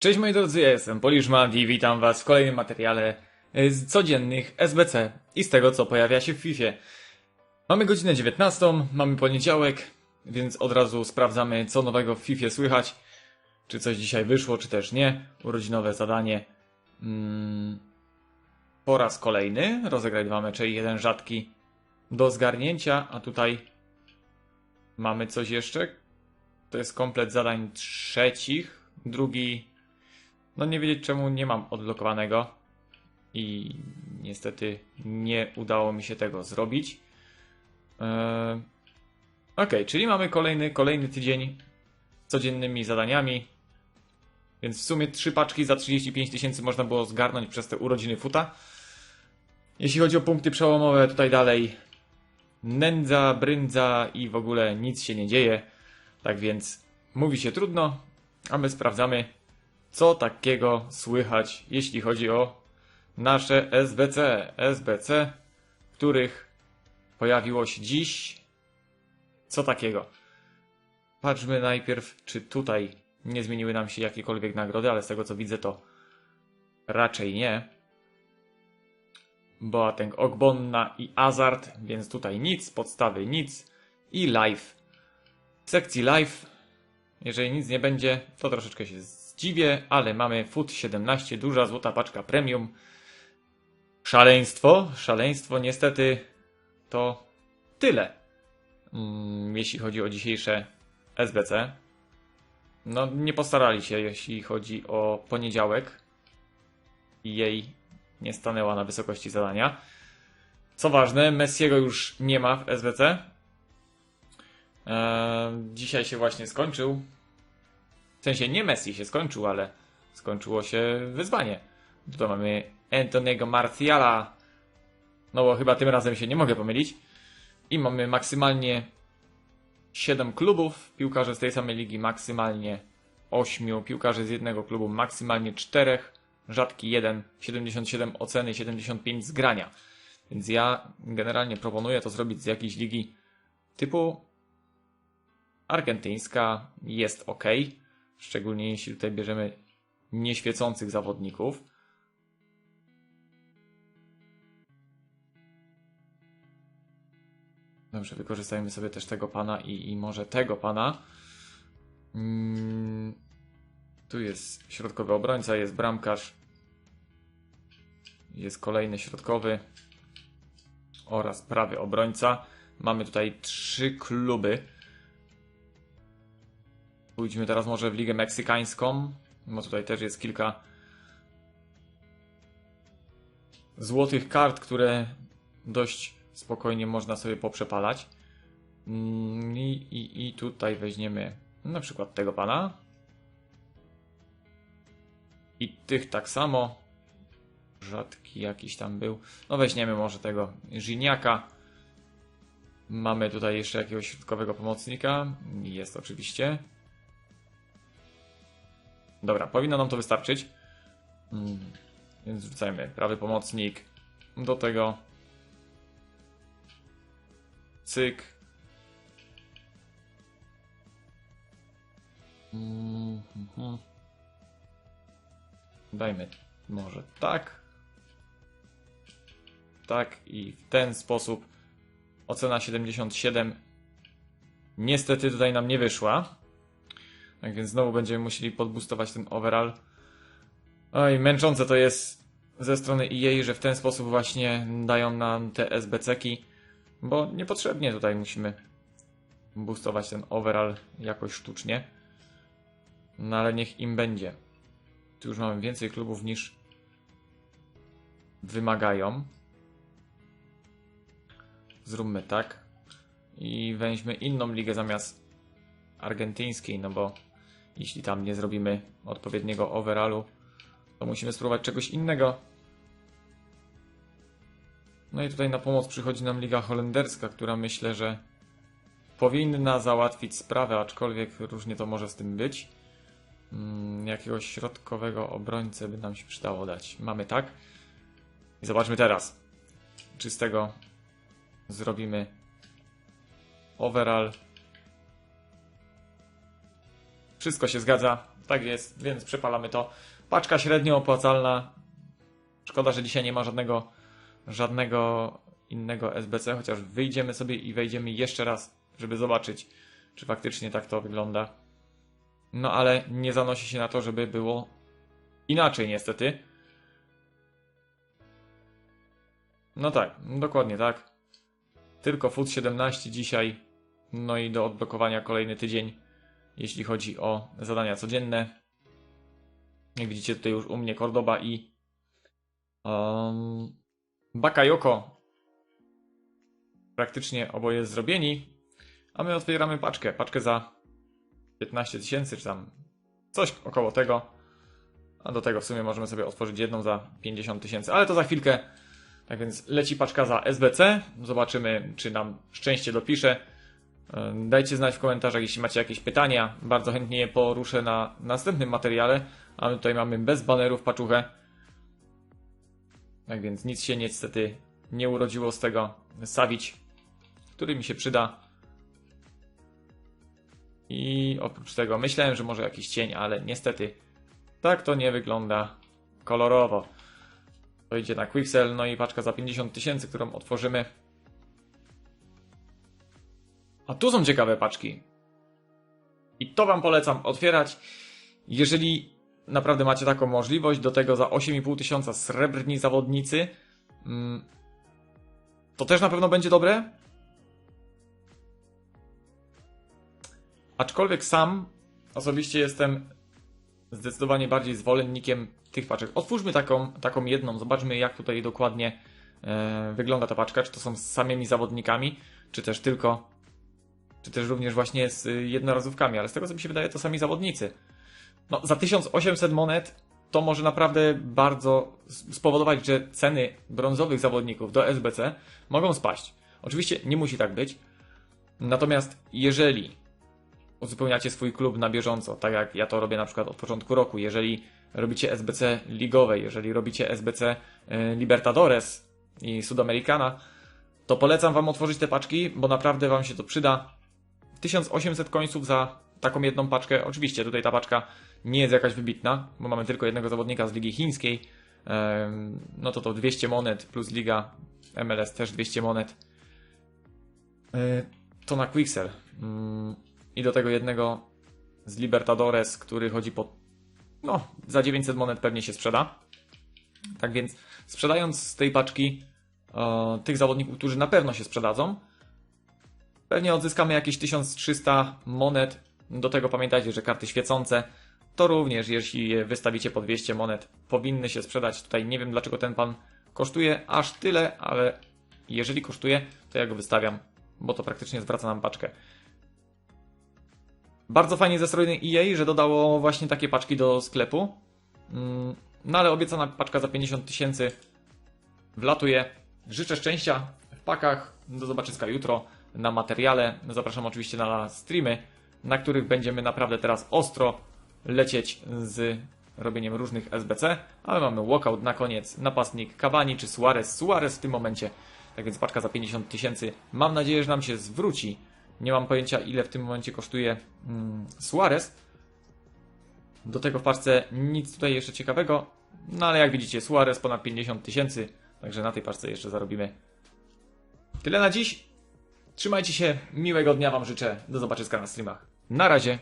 Cześć moi drodzy, ja jestem Poliszman i witam was w kolejnym materiale e, z codziennych SBC i z tego co pojawia się w FIFA. Mamy godzinę 19, mamy poniedziałek, więc od razu sprawdzamy co nowego w FIFA słychać. Czy coś dzisiaj wyszło, czy też nie. Urodzinowe zadanie. Mm, po raz kolejny rozegrać dwa mecze i jeden rzadki do zgarnięcia, a tutaj mamy coś jeszcze. To jest komplet zadań trzecich. Drugi no nie wiedzieć czemu nie mam odblokowanego i niestety nie udało mi się tego zrobić. Eee, ok, czyli mamy kolejny, kolejny tydzień z codziennymi zadaniami. Więc w sumie trzy paczki za 35 tysięcy można było zgarnąć przez te urodziny futa. Jeśli chodzi o punkty przełomowe, tutaj dalej nędza, bryndza i w ogóle nic się nie dzieje. Tak więc mówi się trudno, a my sprawdzamy co takiego słychać, jeśli chodzi o nasze SBC. SBC, których pojawiło się dziś. Co takiego? Patrzmy najpierw, czy tutaj nie zmieniły nam się jakiekolwiek nagrody, ale z tego co widzę, to raczej nie. Boateng Ogbonna i Azard, więc tutaj nic, podstawy nic i live. W sekcji live, jeżeli nic nie będzie, to troszeczkę się dziwię, ale mamy FUT 17, duża złota paczka premium. Szaleństwo, szaleństwo, niestety to tyle, mm, jeśli chodzi o dzisiejsze SBC. No, nie postarali się, jeśli chodzi o poniedziałek. Jej nie stanęła na wysokości zadania. Co ważne, Messiego już nie ma w SBC. Eee, dzisiaj się właśnie skończył. W sensie nie Messi się skończył, ale skończyło się wyzwanie. Tutaj mamy Antoniego Martiala. No bo chyba tym razem się nie mogę pomylić. I mamy maksymalnie 7 klubów, piłkarzy z tej samej ligi maksymalnie 8, piłkarzy z jednego klubu maksymalnie 4, rzadki 1, 77 oceny, 75 zgrania. Więc ja generalnie proponuję to zrobić z jakiejś ligi typu argentyńska, jest ok. Szczególnie jeśli tutaj bierzemy nieświecących zawodników. Dobrze, wykorzystajmy sobie też tego pana i, i może tego pana. Mm, tu jest środkowy obrońca, jest bramkarz. Jest kolejny środkowy oraz prawy obrońca. Mamy tutaj trzy kluby. Pójdźmy teraz może w Ligę Meksykańską, bo tutaj też jest kilka złotych kart, które dość spokojnie można sobie poprzepalać. Mm, I, i, i tutaj weźmiemy na przykład tego pana. I tych tak samo. Rzadki jakiś tam był. No weźmiemy może tego Żiniaka. Mamy tutaj jeszcze jakiegoś środkowego pomocnika. Jest oczywiście. Dobra, powinno nam to wystarczyć. Hmm. Więc wrzucajmy prawy pomocnik do tego. Cyk. Mm -hmm. Dajmy może tak. Tak i w ten sposób ocena 77 niestety tutaj nam nie wyszła. Tak więc znowu będziemy musieli podbustować ten overall. Oj, męczące to jest ze strony EA, że w ten sposób właśnie dają nam te SBC-ki, bo niepotrzebnie tutaj musimy boostować ten overall jakoś sztucznie. No ale niech im będzie. Tu już mamy więcej klubów niż wymagają. Zróbmy tak. I weźmy inną ligę zamiast argentyńskiej, no bo jeśli tam nie zrobimy odpowiedniego overallu, to musimy spróbować czegoś innego. No i tutaj na pomoc przychodzi nam Liga Holenderska, która myślę, że powinna załatwić sprawę, aczkolwiek różnie to może z tym być. Hmm, jakiegoś środkowego obrońcę by nam się przydało dać. Mamy tak. I zobaczmy teraz, czy z tego zrobimy overall Wszystko się zgadza. Tak jest, więc przepalamy to. Paczka średnio opłacalna. Szkoda, że dzisiaj nie ma żadnego, żadnego innego SBC, chociaż wyjdziemy sobie i wejdziemy jeszcze raz, żeby zobaczyć, czy faktycznie tak to wygląda. No ale nie zanosi się na to, żeby było inaczej niestety. No tak, dokładnie tak. Tylko FUT 17 dzisiaj. No i do odblokowania kolejny tydzień, jeśli chodzi o zadania codzienne. Jak widzicie tutaj już u mnie Cordoba i um, Bakayoko. Praktycznie oboje zrobieni. A my otwieramy paczkę. Paczkę za 15 tysięcy, czy tam coś około tego. A do tego w sumie możemy sobie otworzyć jedną za 50 tysięcy, ale to za chwilkę. Tak więc leci paczka za SBC. Zobaczymy, czy nam szczęście dopisze. E, Dajcie znać w komentarzach, jeśli macie jakieś pytania. Bardzo chętnie je poruszę na następnym materiale. A my tutaj mamy bez banerów paczuchę. Tak więc nic się niestety nie urodziło z tego. Sawić, który mi się przyda. I oprócz tego myślałem, że może jakiś cień, ale niestety tak to nie wygląda kolorowo. To idzie na Quixel, no i paczka za 50 tysięcy, którą otworzymy. A tu są ciekawe paczki. I to Wam polecam otwierać. Jeżeli naprawdę macie taką możliwość, do tego za 8,5 tysiąca srebrni zawodnicy, mm, to też na pewno będzie dobre. Aczkolwiek sam osobiście jestem zdecydowanie bardziej zwolennikiem tych paczek. Otwórzmy taką, taką jedną, zobaczmy jak tutaj dokładnie e, wygląda ta paczka, czy to są z samymi zawodnikami, czy też tylko, czy też również właśnie z y, jednorazówkami, ale z tego co mi się wydaje to sami zawodnicy. No za 1800 monet to może naprawdę bardzo spowodować, że ceny brązowych zawodników do SBC mogą spaść. Oczywiście nie musi tak być, natomiast jeżeli uzupełniacie swój klub na bieżąco, tak jak ja to robię na przykład od początku roku. Jeżeli robicie SBC ligowe, jeżeli robicie SBC y, Libertadores i Sudamericana, to polecam Wam otworzyć te paczki, bo naprawdę Wam się to przyda. 1800 końców za taką jedną paczkę. Oczywiście tutaj ta paczka nie jest jakaś wybitna, bo mamy tylko jednego zawodnika z Ligi Chińskiej. No to to 200 monet plus Liga MLS też 200 monet. Y, To na Quixel. Mm, i do tego jednego z Libertadores, który chodzi po. No, za 900 monet pewnie się sprzeda. Tak więc, sprzedając z tej paczki e, tych zawodników, którzy na pewno się sprzedadzą, pewnie odzyskamy jakieś 1300 monet. Do tego pamiętajcie, że karty świecące to również, jeśli je wystawicie po 200 monet, powinny się sprzedać. Tutaj nie wiem, dlaczego ten pan kosztuje aż tyle, ale jeżeli kosztuje, to ja go wystawiam, bo to praktycznie zwraca nam paczkę. Bardzo fajnie ze strony EA, że dodało właśnie takie paczki do sklepu. Mm, No ale obiecana paczka za 50 tysięcy wlatuje. Życzę szczęścia w pakach. Do zobaczyska jutro na materiale. Zapraszam oczywiście na streamy, na których będziemy naprawdę teraz ostro lecieć z robieniem różnych SBC. Ale mamy walkout na koniec. Napastnik Cavani czy Suarez. Suarez w tym momencie. Tak więc paczka za 50 tysięcy. Mam nadzieję, że nam się zwróci. Nie mam pojęcia, ile w tym momencie kosztuje mm, Suarez. Do tego w paczce nic tutaj jeszcze ciekawego. No ale jak widzicie, Suarez ponad 50 tysięcy. Także na tej paczce jeszcze zarobimy. Tyle na dziś. Trzymajcie się. Miłego dnia Wam życzę. Do zobaczenia na streamach. Na razie.